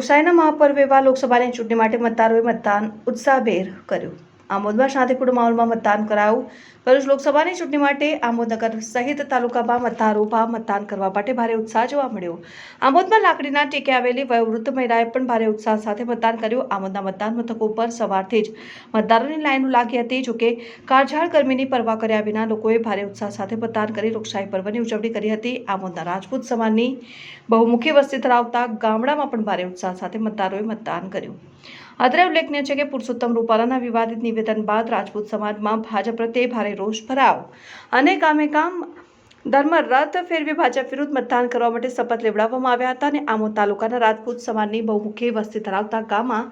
લોકશાહીના મહાપર્વ એવા લોકસભાની ચૂંટણી માટે મતદારોએ મતદાન ઉત્સાહભેર કર્યું. આમોદમાં શાંતિપૂર્ણ માહોલમાં મતદાન કરાયું. ભરૂચ લોકસભાની ચૂંટણી માટે આમોદનગર સહિત તાલુકામાં મતદારોમાં મતદાન કરવા માટે ભારે ઉત્સાહ જોવા મળ્યો. આમોદમાં લાકડીના ટેકે આવેલી વયોવૃદ્ધ મહિલાએ પણ ભારે ઉત્સાહ સાથે મતદાન કર્યું. આમોદના મતદાન મથકો પર સવારથી જ મતદારોની લાઈનો લાગી હતી, જોકે કાળઝાળ ગરમીની પરવા કર્યા વિના લોકોએ ભારે ઉત્સાહ સાથે મતદાન કરી લોકશાહી પર્વની ઉજવણી કરી હતી. આમોદના રાજપૂત સમાજની બહુમુખી વસ્તી ધરાવતા ગામડામાં પણ ભારે ઉત્સાહ સાથે મતદારોએ મતદાન કર્યું. અત્રે ઉલ્લેખનીય છે કે પુરુષોત્તમ રૂપાલાના વિવાદિત નિવેદન બાદ રાજપૂત સમાજમાં ભાજપ પ્રત્યે ભારે રોષ ભરાયો. અને કામે કામ ધર્મ રથ ફેરવી ભાજપ વિરુદ્ધ મતદાન કરવા માટે શપથ લેવડાવવામાં આવ્યા હતા અને આમોદ તાલુકાના રાજપૂત સમાજની બહુમુખી વસ્તી ધરાવતા ગામમાં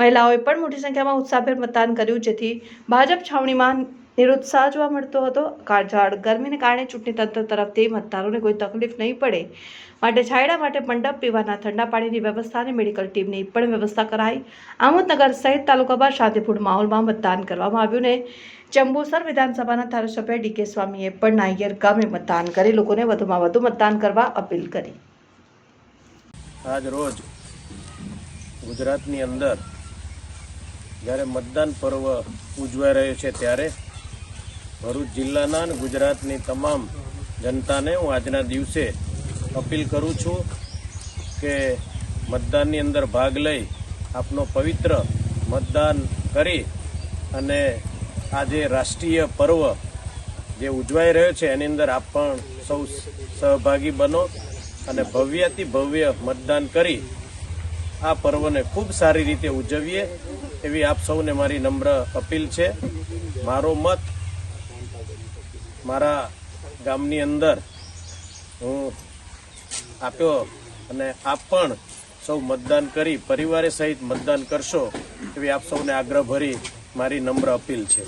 મહિલાઓએ પણ મોટી સંખ્યામાં ઉત્સાહભેર મતદાન કર્યું, જેથી ભાજપ છાવણીમાં નિરુત્સાહ જોવા મળતો હતો. કાળઝાળ ગરમીને કારણે ચૂંટણી તંત્ર તરફથી મતદારોને કોઈ તકલીફ નહીં પડે. માટે છાયડા માટે મંડપ પીવાના ઠંડા પાણીની વ્યવસ્થા અને મેડિકલ ટીમની પણ વ્યવસ્થા કરાઈ. આમોદનગર સહિત તાલુકામાં શાંતિપૂર્ણ માહોલમાં મતદાન કરવામાં આવ્યું ને ચંબુસર વિધાનસભાના ધારાસભ્ય ડીકે સ્વામીએ પણ નાયર ગામે મતદાન કરી. લોકોને વધુમાં વધુ મતદાન કરવા અપીલ કરી. આજ રોજ ગુજરાતની અંદર જ્યારે મતદાન પર્વ ઉજવાઈ રહ્યો છે ત્યારે ભરૂચ જિલ્લાના અને ગુજરાતની તમામ જનતાને હું આજના દિવસે અપીલ કરું છું કે મતદાનની અંદર ભાગ લઈ આપનો પવિત્ર મતદાન કરી અને આ જે રાષ્ટ્રીય પર્વ જે ઉજવાઈ રહ્યો છે, એની અંદર આપ પણ સૌ સહભાગી બનો અને ભવ્યથી ભવ્ય મતદાન કરી આ પર્વને ખૂબ સારી રીતે ઉજવીએ એવી આપ સૌને મારી નમ્ર અપીલ છે. મારો મત મારા ગામની અંદર હું આપ્યો અને આપ પણ સૌ મતદાન કરી, પરિવારે સહિત મતદાન કરશો એવી આપ સૌને આગ્રહ ભરી મારી નમ્ર અપીલ છે.